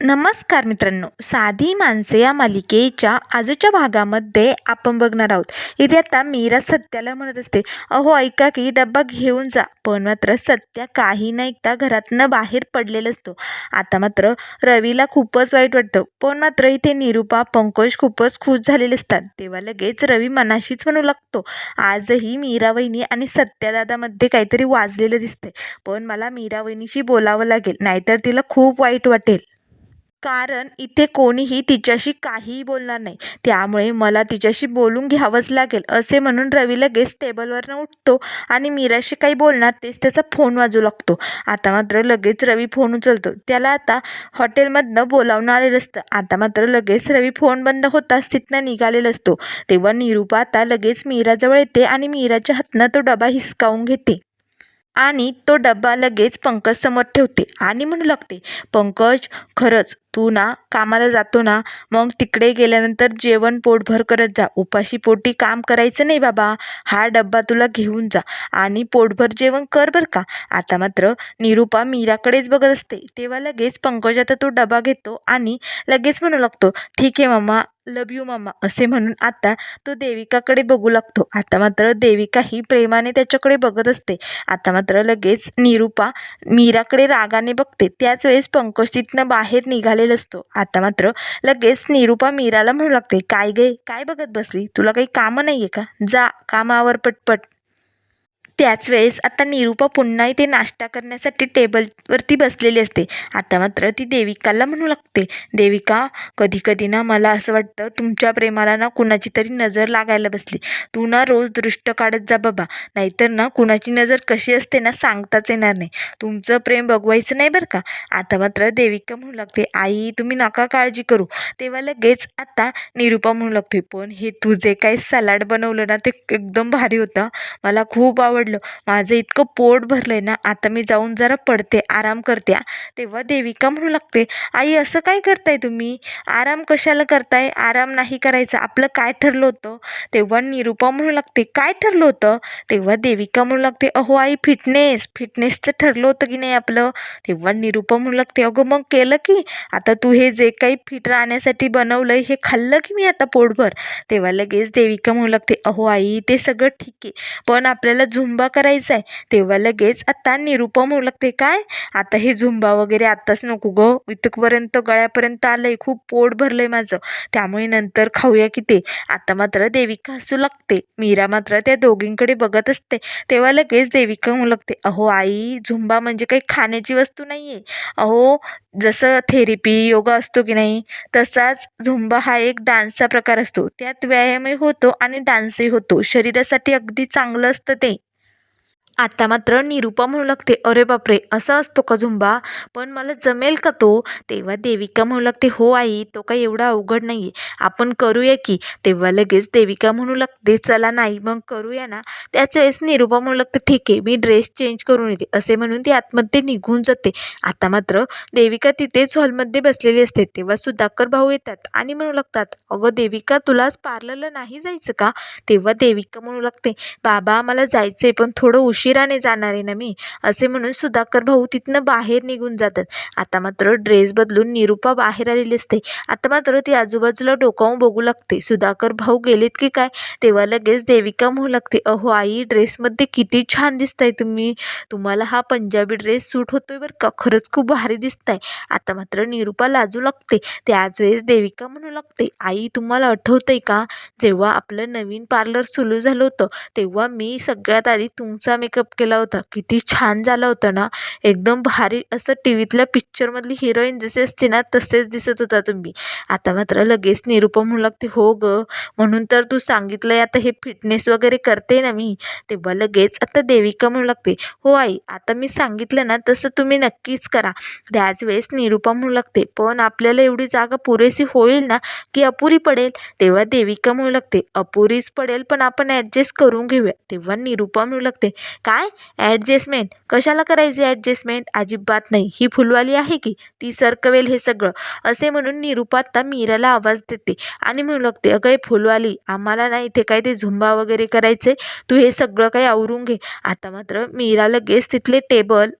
नमस्कार मित्रांनो. साधी माणसे या मालिकेच्या आजच्या भागामध्ये आपण बघणार आहोत. इथे आता मीरा सत्याला म्हणत असते अहो ऐका की डब्बा घेऊन जा. पण मात्र सत्या काही न ऐकता घरातनं बाहेर पडलेला असतो. आता मात्र रवीला खूपच वाईट वाटतं. पण मात्र इथे निरूपा पंकज खूपच खुश झालेले असतात. तेव्हा लगेच रवी मनाशीच म्हणू लागतो आजही मीरा वहिनी आणि सत्यादादामध्ये काहीतरी वाजलेलं दिसतंय. पण मला मीरा वहिनीशी बोलावं लागेल नाहीतर तिला खूप वाईट वाटेल. कारण इथे कोणीही तिच्याशी काहीही बोलणार नाही. त्यामुळे मला तिच्याशी बोलून घ्यावंच लागेल असे म्हणून रवी लगेच टेबलवरनं उठतो आणि मीराशी काही बोलणार तेच त्याचा फोन वाजू लागतो. आता मात्र लगेच रवी फोन उचलतो. त्याला आता हॉटेलमधनं बोलावून आलेलं असतं. आता मात्र लगेच रवी फोन बंद होताच तिथनं निघालेला असतो. तेव्हा निरूपा आता लगेच मीराजवळ येते आणि मीराच्या हातनं तो डबा हिसकावून घेते. आणि तो डब्बा लगेच पंकज समोर ठेवते आणि म्हणू लागते पंकज खरंच तू ना कामाला जातो ना मग तिकडे गेल्यानंतर जेवण पोटभर करत जा. उपाशी पोटी काम करायचं नाही बाबा. हा डब्बा तुला घेऊन जा आणि पोटभर जेवण कर बरं का. आता मात्र निरूपा मीराकडेच बघत असते. तेव्हा लगेच पंकज आता तो डबा घेतो आणि लगेच म्हणू लागतो ठीक आहे मम्मा लव यू मम्मा असे म्हणून आता तो देविकाकडे बघू लागतो. आता मात्र देविका ही प्रेमाने त्याच्याकडे बघत असते. आता मात्र लगेच निरूपा मीराकडे रागाने बघते. त्याच वेळेस पंकज तिथनं बाहेर निघाले निघालेला असतो. आता मात्र लगेच निरूपा मीराला म्हणू लागते काय गे काय बघत बसली? तुला काही कामं नाही आहे का? जा कामावर पटपट. त्याच वेळेस आता निरूपा पुन्हा इथे नाश्ता करण्यासाठी टेबलवरती बसलेली असते. आता मात्र ती देविकाला म्हणू लागते. देविका कधी कधी ना मला असं वाटतं तुमच्या प्रेमाला ना कुणाची तरी नजर लागायला बसली. तू ना रोज दृष्ट काढत जा बाबा. नाहीतर ना कुणाची नजर कशी असते ना सांगताच येणार नाही. तुमचं प्रेम बघवायचं नाही बरं का? आता मात्र देविका म्हणू लागते आई तुम्ही नका काळजी करू. तेव्हा लगेच आता निरूपा म्हणू लागते पण हे तू जे काही सलाड बनवलं ना ते एकदम भारी होतं. मला खूप आवडलं. माझं इतकं पोट भरलं आहे ना आता मी जाऊन जरा पडते आराम करते. आ. तेव्हा देविका म्हणू लागते आई असं काय करताय तुम्ही? आराम कशाला करताय? आराम नाही करायचा. आपलं काय ठरलं होतं? तेव्हा निरूपा म्हणू लागते काय ठरलं होतं? तेव्हा देविका म्हणू लागते अहो आई फिटनेस फिटनेसचं ठरलं होतं की नाही आपलं? तेव्हा निरूपा म्हणू लागते अगं मग केलं की? आता तू हे जे काही फिट राहण्यासाठी बनवलंय हे खाल्लं की मी आता पोटभर? तेव्हा लगेच देविका म्हणू लागते अहो आई ते सगळं ठीक आहे पण आपल्याला झुंबा करायचा आहे तेव्हा लगेच आता निरुपम होऊ लागते काय? आता हे झुंबा वगैरे आत्ताच नको गं. इथपर्यंत गळ्यापर्यंत आलंय. खूप पोट भरलंय माझं. त्यामुळे नंतर खाऊया की ते. आता मात्र देविका हसू लागते. मीरा मात्र त्या दोघींकडे बघत असते. तेव्हा लगेच देविका होऊ लागते अहो आई झुंबा म्हणजे काही खाण्याची वस्तू नाही आहे अहो जसं थेरपी योगा असतो की नाही तसाच झुंबा हा एक डान्सचा प्रकार असतो. त्यात व्यायामही होतो आणि डान्सही होतो. शरीरासाठी अगदी चांगलं असतं ते. आता मात्र निरूपा म्हणू लागते अरे बापरे असं असतो का झुंबा? पण मला जमेल का तो? तेव्हा देविका म्हणू लागते हो आई तो काही एवढा अवघड नाही आहे आपण करूया की. तेव्हा लगेच देविका म्हणू लागते चला नाही मग करूया ना. त्याच वेळेस निरूपा म्हणू लागते ठीक आहे मी ड्रेस चेंज करून येते. असे म्हणून ती आतमध्ये निघून जाते. आता मात्र देविका तिथेच हॉलमध्ये बसलेली असते. तेव्हा सुधाकर भाऊ येतात आणि म्हणू लागतात अगं देविका तुलाच पार्लरला नाही जायचं का? तेव्हा देविका म्हणू लागते बाबा मला जायचं आहे पण थोडं उशीर उशिराने जाणार आहे ना मी? असे म्हणून सुधाकर भाऊ तिथनं बाहेर निघून जातात. आता मात्र ड्रेस बदलून निरूपा बाहेर आलेली असते. आता मात्र ती आजूबाजूला डोकावून बघू लागते. सुधाकर भाऊ गेलेत की काय? तेव्हा लगेच देविका म्हणू लागते अहो आई ड्रेसमध्ये किती छान दिसताय तुम्ही. तुम्हाला हा पंजाबी ड्रेस सूट होतोय बरं का? खरंच खूप भारी दिसताय. आता मात्र निरूपा लाजू लागते. त्याच वेळेस देविका म्हणू लागते आई तुम्हाला आठवतंय का? जेव्हा आपलं नवीन पार्लर सुरू झालं होतं तेव्हा मी सगळ्यात आधी तुमचा मेकअप केला होता. किती छान झाला होता ना. एकदम भारी असं टी व्हीतल्या पिक्चरमधली हिरोईन जसे असते ना तसेच दिसत होता तुम्ही. आता मात्र लगेच निरुपम म्हणू लागते हो ग म्हणून तर तू सांगितलंय आता हे फिटनेस वगैरे करते ना मी. तेव्हा लगेच आता देविका म्हणू लागते हो आई आता मी सांगितलं ना तसं तुम्ही नक्कीच करा. त्याच वेळेस निरूपा म्हणू लागते पण आपल्याला एवढी जागा पुरेशी होईल ना की अपुरी पडेल? तेव्हा देविका म्हणू लागते अपुरीच पडेल पण आपण ॲडजस्ट करून घेऊया. तेव्हा निरूपा म्हणू लागते काय? ॲडजस्टमेंट कशाला करायची ॲडजस्टमेंट अजिबात नाही. ही फुलवाली आहे की? ती सरकवेल हे सगळं. असे म्हणून निरुपात्ता मीराला आवाज देते आणि म्हणू लागते अगं फुलवाली आम्हाला ना इथे काय ते झुंबा वगैरे करायचे तू हे सगळं काही आवरून घे. आता मात्र मीरा लगेच तिथले टेबल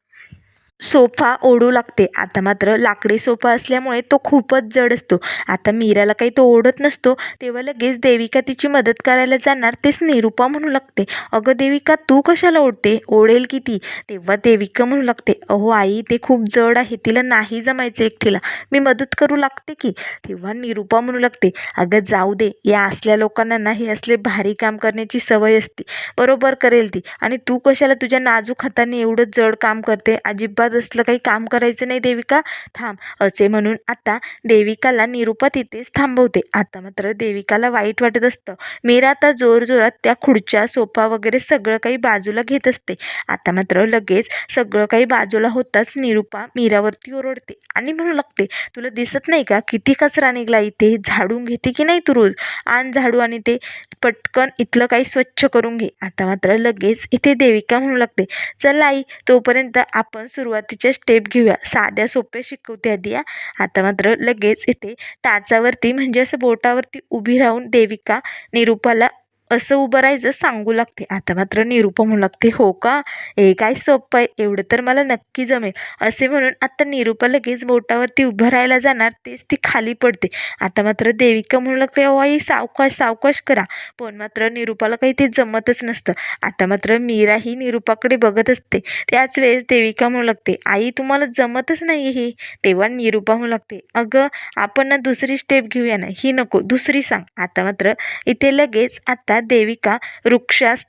सोफा ओढू लागते. आता मात्र लाकडी सोफा असल्यामुळे तो खूपच जड असतो. आता मीराला काही तो ओढत नसतो तेव्हा लगेच देविका तिची मदत करायला जाणार तेच निरूपा म्हणू लागते. अगं देविका तू कशाला ओढते? ओढेल की ती? तेव्हा देविका म्हणू लागते अहो आई ते खूप जड आहे तिला नाही जमायचं एकटीला. मी मदत करू लागते की? तेव्हा निरूपा म्हणू लागते अगं जाऊ दे या असल्या लोकांना ना हे असले भारी काम करण्याची सवय असते. बरोबर करेल ती. आणि तू कशाला तुझ्या नाजूक हाताने एवढं जड काम करते? अजिबात असलं काही काम करायचं नाही देविका. थांब असे म्हणून आता देविकाला निरुपा तिथेच थांबवते. आता मात्र देविकाला वाईट वाटत असतं. मीरा आता जोरजोरात त्या खुर्च्या सोफा वगैरे सगळं काही बाजूला घेत असते. आता मात्र लगेच सगळं काही बाजूला होताच निरुपा मीरावरती ओरडते आणि म्हणू लागते तुला दिसत नाही का किती कचरा निघला इथे? झाडून घेते की नाही तू रोज? आण झाडू आणि ते पटकन इथलं काही स्वच्छ करून घे. आता मात्र लगेच इथे देविका म्हणू लागते चल आई तोपर्यंत आपण सुरुवात सुरुवातीच्या स्टेप घेऊया. साध्या सोप्या शिकवते आधी या आता मात्र लगेच इथे टाचावरती म्हणजे असं बोटावरती उभी राहून देविका निरूपाला असं उभं राहायचं सांगू लागते. आता मात्र निरूपा म्हणू लागते हो का? हे काय सोपं आहे? एवढं तर मला नक्की जमेल. असे म्हणून आता निरूपा लगेच बोटावरती उभं राहायला जाणार तेच ती खाली पडते. आता मात्र देविका म्हणू लागते अहो आई सावकाश सावकाश करा. पण मात्र निरूपाला काही ते जमतच नसतं. आता मात्र मीरा ही निरूपाकडे बघत असते. त्याच वेळेस देविका म्हणू लागते आई तुम्हाला जमतच नाही हे? तेव्हा निरूपा म्हणू लागते अगं आपण ना दुसरी स्टेप घेऊया ना ही नको दुसरी सांग. आता मात्र इथे लगेच आता देविका वृक्षास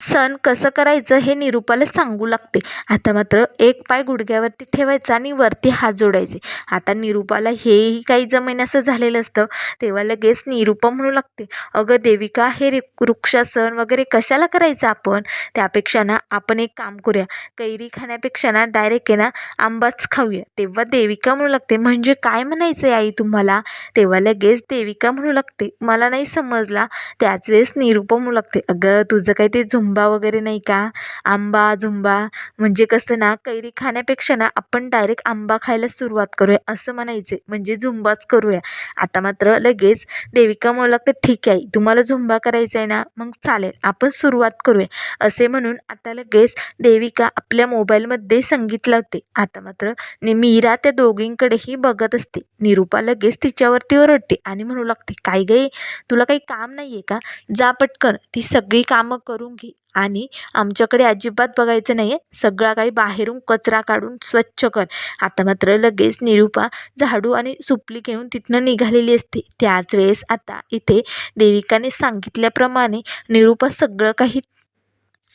सण कसं करायचं हे निरूपाला सांगू लागते. आता मात्र एक पाय गुडघ्यावरती ठेवायचा आणि वरती हात जोडायचे. आता निरूपाला हेही काही जमेनासं झालेलं असतं तेव्हा लगेच निरूपा म्हणू लागते अगं देविका हे रि वृक्षासन वगैरे कशाला करायचं आपण? त्यापेक्षा ना आपण एक काम करूया. कैरी खाण्यापेक्षा ना डायरेक्ट आहे ना आंबाच खाऊया. तेव्हा देविका म्हणू लागते म्हणजे काय म्हणायचं आहे आई तुम्हाला? तेव्हा लगेच देविका म्हणू लागते मला नाही समजला. त्याच वेळेस निरूपा म्हणू लागते अगं तुझं काही ते झुंबा वगैरे नाही का? आंबा झुंबा. म्हणजे कसं ना कैरी खाण्यापेक्षा ना आपण डायरेक्ट आंबा खायला सुरुवात करूया असं म्हणायचं आहे म्हणजे झुंबाच करूया. आता मात्र लगेच देविका म्हणू तर ठीक आहे तुम्हाला झुंबा करायचा आहे ना मग चालेल आपण सुरुवात करूया. असे म्हणून आता लगेच देविका आपल्या मोबाईलमध्ये संगीत लावते. आता मात्र नि मीरा त्या दोघींकडेही बघत असते. निरूपा लगेच तिच्यावरती ओरडते आणि म्हणू लागते काय गे तुला काही काम नाही आहे का? जा पटकन ती सगळी कामं करून घे. आणि आमच्याकडे अजिबात बघायचं नाही आहे सगळा काही बाहेरून कचरा काढून स्वच्छ कर. आता मात्र लगेच निरूपा झाडू आणि सुपली घेऊन तिथनं निघालेली असते. त्याच वेळेस आता इथे देविकाने सांगितल्याप्रमाणे निरूपा सगळं काही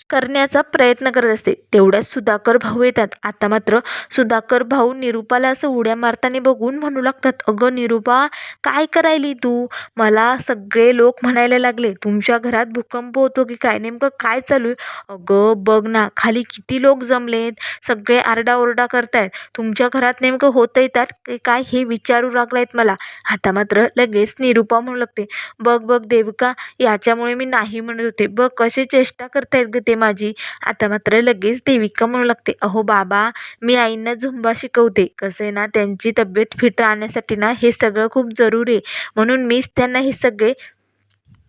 करण्याचा प्रयत्न करत असते. तेवढ्यात सुधाकर भाऊ येतात. आता मात्र सुधाकर भाऊ निरूपाला असं उड्या मारताना बघून म्हणू लागतात अगं निरूपा काय करायली तू? मला सगळे लोक म्हणायला लागले तुमच्या घरात भूकंप होतो की काय? नेमकं काय चालू आहे? अगं बघ ना खाली किती लोक जमलेत सगळे आरडाओरडा करतायत. तुमच्या घरात नेमकं होतंय येतात की काय हे विचारू लागलायत मला. आता मात्र लगेच निरूपा म्हणू लागते बघ बघ देविका याच्यामुळे मी नाही म्हणत होते. बघ कसे चेष्टा करतायत ग ते माझी. आता मात्र लगेच देविका म्हणू लागते अहो बाबा मी आईंना झुंबा शिकवते. कसं आहे ना त्यांची तब्येत फिट राहण्यासाठी ना हे सगळं खूप जरूरी आहे. म्हणून मीच त्यांना हे सगळे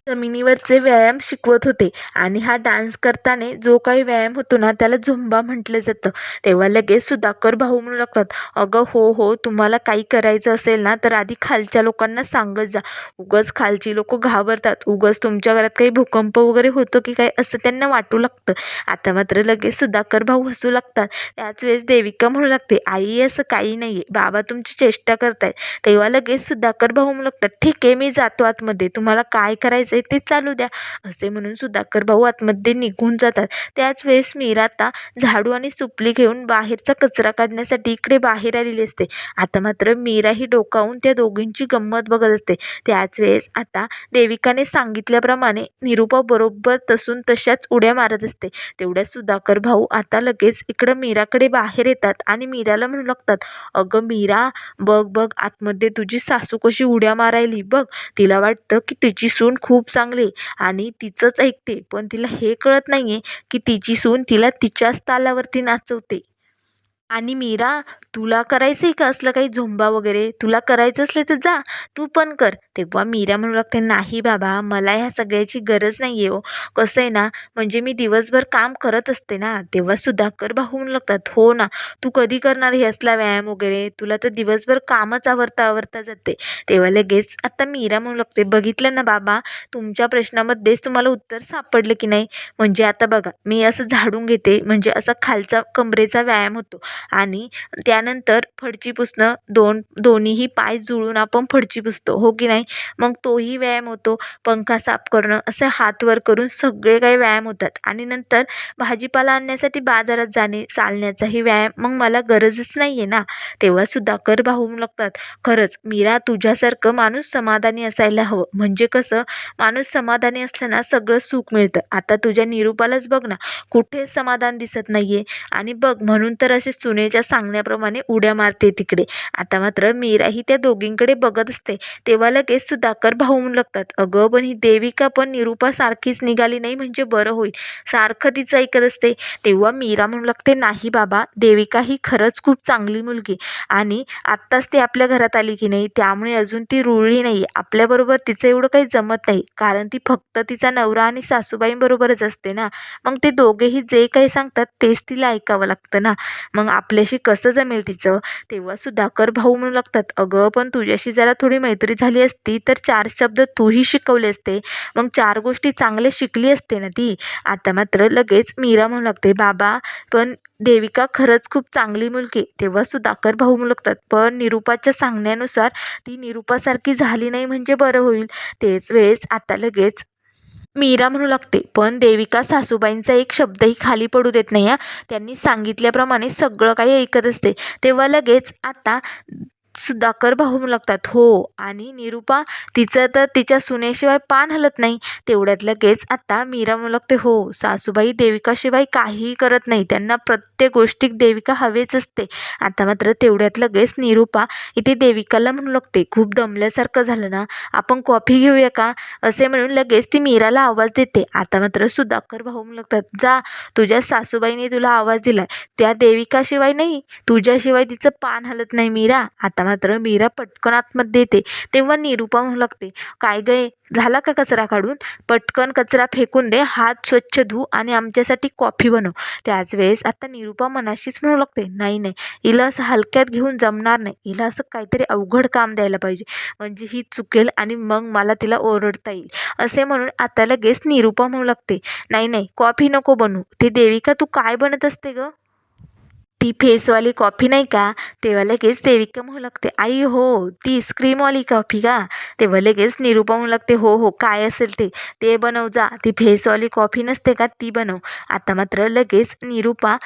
जमिनीवरचे व्यायाम शिकवत होते आणि हा डान्स करताना जो काही व्यायाम होतो ना त्याला झुंबा म्हटलं जातं. तेव्हा लगेच सुधाकर भाऊ म्हणू लागतात अगं हो हो तुम्हाला काही करायचं असेल ना तर आधी खालच्या लोकांना सांगत जा. उगाच खालची लोकं घाबरतात. उगच तुमच्या घरात काही भूकंप वगैरे होतो की काय असं त्यांना वाटू लागतं. आता मात्र लगेच सुधाकर भाऊ हसू लागतात. त्याच वेळेस देविका म्हणू लागते आई असं काही नाही आहे बाबा तुमची चेष्टा करतायत. तेव्हा लगेच सुधाकर भाऊ म्हणू लागतात ठीक आहे मी जातो आतमध्ये. तुम्हाला काय करायचं आहे ते चालू द्या. असे म्हणून सुधाकर भाऊ आतमध्ये निघून जातात. त्याच वेळेस मीरा आता झाडू आणि सुपली घेऊन बाहेरचा कचरा काढण्यासाठी इकडे बाहेर आलेली असते. आता मात्र मीरा ही डोकावून त्या दोघींची गंमत बघत असते. त्याच वेळेस आता देविकाने सांगितल्याप्रमाणे निरूपा बरोबर तसून तशाच उड्या मारत असते. तेवढ्या सुधाकर भाऊ आता लगेच इकडं मीराकडे बाहेर येतात आणि मीराला म्हणू लागतात अगं मीरा बघ बघ आतमध्ये तुझी सासू कशी उड्या मारायली बघ. तिला वाटतं की तिची सून खूप चांगली आणि तिचंच ऐकते. पण तिला हे कळत नाही आहे की तिची सून तिला तिच्याच तालावरती नाचवते. आणि मीरा तुला करायचं आहे का असलं काही झुंबा वगैरे? तुला करायचं असलं तर जा तू पण कर. तेव्हा मीरा म्हणू लागते नाही बाबा मला ह्या सगळ्याची गरज नाही आहे हो. कसं आहे ना म्हणजे मी दिवसभर काम करत असते ना तेव्हा सुधाकर भाऊ म्हणू लागतात हो ना तू कधी करणार हे असला व्यायाम वगैरे? तुला तर दिवसभर कामच आवरता आवरता जाते. तेव्हा लगेच आता मीरा म्हणू लागते बघितलं ना बाबा तुमच्या प्रश्नामध्येच तुम्हाला उत्तर सापडलं की नाही? म्हणजे आता बघा मी असं झाडून घेते म्हणजे असा खालचा कमरेचा व्यायाम होतो. आणि त्यानंतर फडची पुसणं दोन दोन्हीही पाय जुळून आपण फडची पुसतो हो की नाही? मग तोही व्यायाम होतो पंखा साफ करणं असं हात वर करून सगळे काही व्यायाम होतात. आणि नंतर भाजीपाला आणण्यासाठी बाजारात जाणे चालण्याचाही व्यायाम मग मला गरजच नाही आहे ना? तेव्हा सुधाकर भाऊ लागतात खरंच मीरा तुझ्यासारखं माणूस समाधानी असायला हवं. म्हणजे कसं? माणूस समाधानी असताना सगळं सुख मिळतं. आता तुझ्या निरूपालाच बघ ना कुठेच समाधान दिसत नाही आहे आणि बघ म्हणून तर असे सुनेच्या सांगण्याप्रमाणे उड्या मारते तिकडे. आता मात्र मीराही त्या दोघींकडे बघत असते. तेव्हा लगेच सुधाकर भाऊ लागतात. अगं पण ही देविका पण निरूपासारखीच निघाली नाही म्हणजे बरं होईल. सारखं तिचं ऐकत असते. तेव्हा मीरा म्हणू लागते नाही बाबा देविका ही खरंच खूप चांगली मुलगी आणि आत्ताच ती आपल्या घरात आली की नाही. त्यामुळे अजून ती रुळली नाही आपल्याबरोबर तिचं एवढं काही जमत नाही. कारण ती फक्त तिचा नवरा आणि सासूबाईंबरोबरच असते ना. मग ते दोघेही जे काही सांगतात तेच तिला ऐकावं लागतं ना. मग आपल्याशी कसं जमेल तिचं तेव्हा सुधाकर भाऊ म्हणू लागतात अगं पण तुझ्याशी जरा थोडी मैत्री झाली असती तर चार शब्द तूही शिकवले असते. मग चार गोष्टी चांगले शिकली असते ना ती? आता मात्र लगेच मीरा म्हणू लागते बाबा पण देविका खरंच खूप चांगली मुलगी. तेव्हा सुधाकर भाऊ मुलगतात लागतात पण निरूपाच्या सांगण्यानुसार ती निरूपासारखी झाली नाही म्हणजे बरं होईल. तेच वेळेस आता लगेच मीरा म्हणू लागते पण देविका सासूबाईंचा एक शब्दही खाली पडू देत नाही हा. त्यांनी सांगितल्याप्रमाणे सगळं काही ऐकत असते. तेव्हा लगेच आता सुधाकर भाऊ म्हणू लागतात हो आणि निरूपा तिचं तर तिच्या सुनेशिवाय पान हलत नाही. तेवढ्यात लगेच आता मीरा म्हणू लागते हो सासूबाई देविकाशिवाय काहीही करत नाही. त्यांना प्रत्येक गोष्टीत देविका हवेच असते. आता मात्र तेवढ्यात लगेच निरूपा इथे देविकाला म्हणू लागते खूप दमल्यासारखं झालं ना? आपण कॉफी घेऊया का? असे म्हणून लगेच ती मीराला आवाज देते. आता मात्र सुधाकर भाऊ म्हणू लागतात जा तुझ्या सासूबाईने तुला आवाज दिला त्या देविकाशिवाय नाही. तुझ्याशिवाय तिचं पान हलत नाही मीरा. आता मात्र मीरा पटकन आतमध्ये येते. तेव्हा निरूपा म्हणू लागते काय गं झाला का कचरा काढून? पटकन कचरा फेकून दे. हात स्वच्छ धू आणि आमच्यासाठी कॉफी बनव. त्याच वेळेस आता निरूपा मनाशीच म्हणू लागते नाही नाही. हिला असं हलक्यात घेऊन जमणार नाही. हिला असं काहीतरी अवघड काम द्यायला पाहिजे. म्हणजे ही चुकेल आणि मग मला तिला ओरडता येईल. असे म्हणून आता लगेच निरूपा म्हणू लागते नाही नाही. कॉफी नको बनवू. ते देविका तू काय बनत असते गं? ती फेसवाली कॉफी नाही का? तेव्हा लगेच देविका म्हणू लागते. आई हो ती स्क्रीमवाली कॉफी का? तेव्हा लगेच निरूपा म्हणू लागते. हो हो काय असेल ते? ते बनव जा. ती फेसवाली कॉफी नसते का? ती बनव. आता मात्र लगेच निरूपा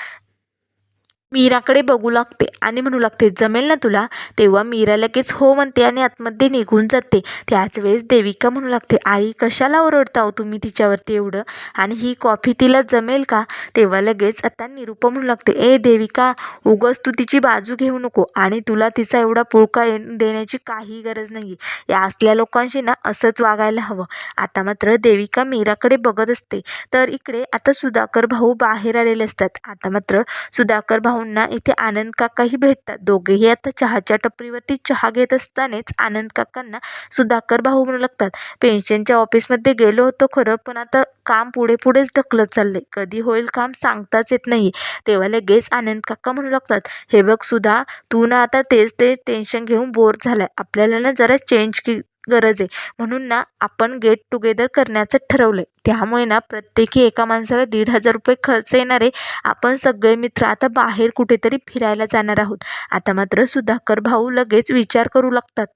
मीराकडे बघू लागते आणि म्हणू लागते जमेल ना तुला? तेव्हा मीरा लगेच हो म्हणते आणि आतमध्ये निघून जाते. त्याच वेळेस देविका म्हणू लागते आई कशाला ओरडता हो तुम्ही तिच्यावरती एवढं? आणि ही कॉफी तिला जमेल का? तेव्हा लगेच आता निरूपा म्हणू लागते ए देविका उगस तू तिची बाजू घेऊ नको आणि तुला तिचा एवढा पुळका ये- देण्याची काही गरज नाही या असल्या लोकांशी ना असंच वागायला हवं. आता मात्र देविका मीराकडे बघत असते. तर इकडे आता सुधाकर भाऊ बाहेर आलेले असतात. आता मात्र सुधाकर भाऊ भाऊंना इथे आनंद काकाही भेटतात. दोघेही आता चहाच्या टपरीवरती चहा घेत असतानाच आनंद काकांना सुधाकर भाऊ म्हणू लागतात. पेन्शनच्या ऑफिसमध्ये गेलो होतो खरं पण आता काम पुढे पुढेच ढकलत चाललंय. कधी होईल काम सांगताच येत नाही. तेव्हा लगेच आनंद काका म्हणू लागतात हे बघ सुधा तू ना आता तेच ते टेन्शन घेऊन बोर झालाय. आपल्याला ना जरा चेंज की गरज आहे. म्हणून ना आपण गेट टुगेदर करण्याचं ठरवलं आहे त्यामुळे ना प्रत्येकी एका माणसाला दीड हजार रुपये खर्च येणार आहे. आपण सगळे मित्र आता बाहेर कुठेतरी फिरायला जाणार आहोत. आता मात्र सुधाकर भाऊ लगेच विचार करू लागतात.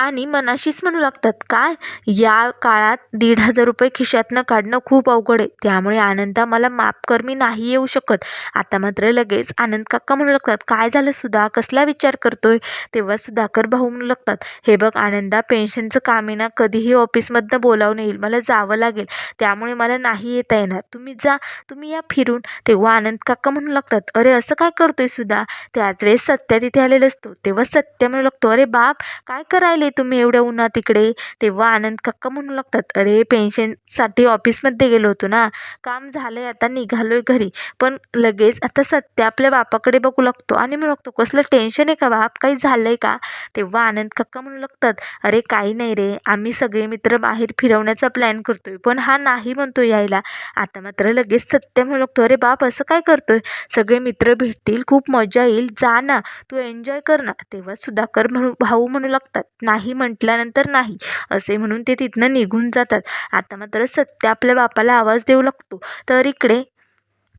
आणि मनाशीच म्हणू लागतात काय? या काळात दीड हजार रुपये खिशातनं काढणं खूप अवघड आहे. त्यामुळे आनंदा मला माफ कर मी नाही येऊ शकत. आता मात्र लगेच आनंद काका म्हणू लागतात काय झालं सुधा? कसला विचार करतोय? तेव्हा सुधाकर भाऊ म्हणू लागतात हे बघ आनंदा पेन्शनचं काम आहे ना कधीही ऑफिसमधनं बोलावून येईल. मला जावं लागेल. त्यामुळे मला नाही येता येणार. तुम्ही जा तुम्ही या फिरून. तेव्हा आनंद काका म्हणू लागतात अरे असं काय करतोय सुद्धा त्याच वेळेस सत्या तिथे आलेला असतो. तेव्हा सत्या म्हणू लागतो अरे बाप काय करायले तुम्ही एवढ्या उन्हात इकडे? तेव्हा आनंद काका म्हणू लागतात अरे पेन्शनसाठी ऑफिसमध्ये गेलो होतो ना. काम झालंय आता निघालोय घरी. पण लगेच आता सत्य आपल्या बापाकडे बघू लागतो आणि म्हणू लागतो कसलं टेन्शन आहे का बाप? काही झालंय का? तेव्हा आनंद काका म्हणू लागतात अरे काही नाही रे. आम्ही सगळे मित्र बाहेर फिरवण्याचा प्लॅन करतोय. पण हा नाही म्हणतो यायला. आता मात्र लगेच सत्य म्हणू लागतो अरे बाप असं काय करतोय? सगळे मित्र भेटतील खूप मजा येईल. जा ना. तू एन्जॉय कर ना. तेव्हा सुधाकर म्हणू भाऊ म्हणू लागतात नाही म्हटल्यानंतर नाही असे म्हणून ते तिथनं निघून जातात. आता मात्र सत्य आपल्या बापाला आवाज देऊ लागतो. तर इकडे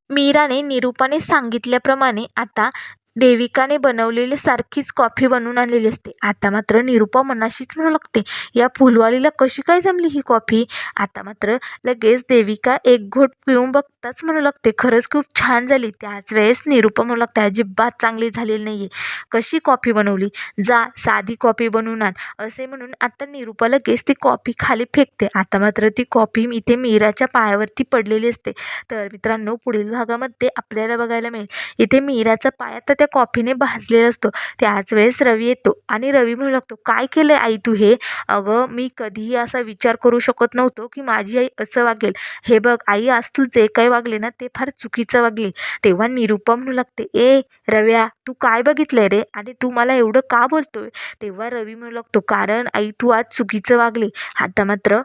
मीराने निरूपाने सांगितल्याप्रमाणे आता देविकाने बनवलेली सारखीच कॉफी बनवून आलेली असते. आता मात्र निरुपा मनाशीच म्हणू लागते या फुलवालीला कशी काय जमली ही कॉफी? आता मात्र लगेच देविका एक घोट पिऊन बघताच म्हणू लागते खरंच खूप छान झाली. त्याच वेळेस निरुपा म्हणू लागते अजिबात चांगली झालेली नाही आहे कशी कॉफी बनवली? जा साधी कॉफी बनवून आण. असे म्हणून आता निरुपा लगेच ती कॉफी खाली फेकते. आता मात्र ती कॉफी इथे मीराच्या पायावरती पडलेली असते. तर मित्रांनो पुढील भागामध्ये आपल्याला बघायला मिळेल. इथे मीराचा पाय आता त्या कॉफीने भाजलेला असतो. त्याच वेळेस रवी येतो आणि रवी म्हणू लागतो काय केलं आहे आई तू हे? अगं मी कधीही असा विचार करू शकत नव्हतो की माझी आई असं वागेल. हे बघ आई आज तू जे काही वागले ना ते फार चुकीचं वागले. तेव्हा निरुपा म्हणू लागते ए रव्या तू काय बघितलंय रे? आणि तू मला एवढं का बोलतोय? तेव्हा रवी म्हणू लागतो कारण आई तू आज चुकीचं वागली. आता मात्र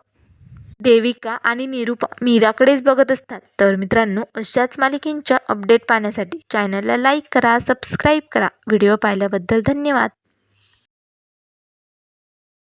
देविका आणि निरूपा मीराकडेच बघत असतात. तर मित्रांनो अशाच मालिकेंच्या अपडेट पाहण्यासाठी चॅनलला लाईक करा सबस्क्राईब करा. व्हिडिओ पाहिल्याबद्दल धन्यवाद.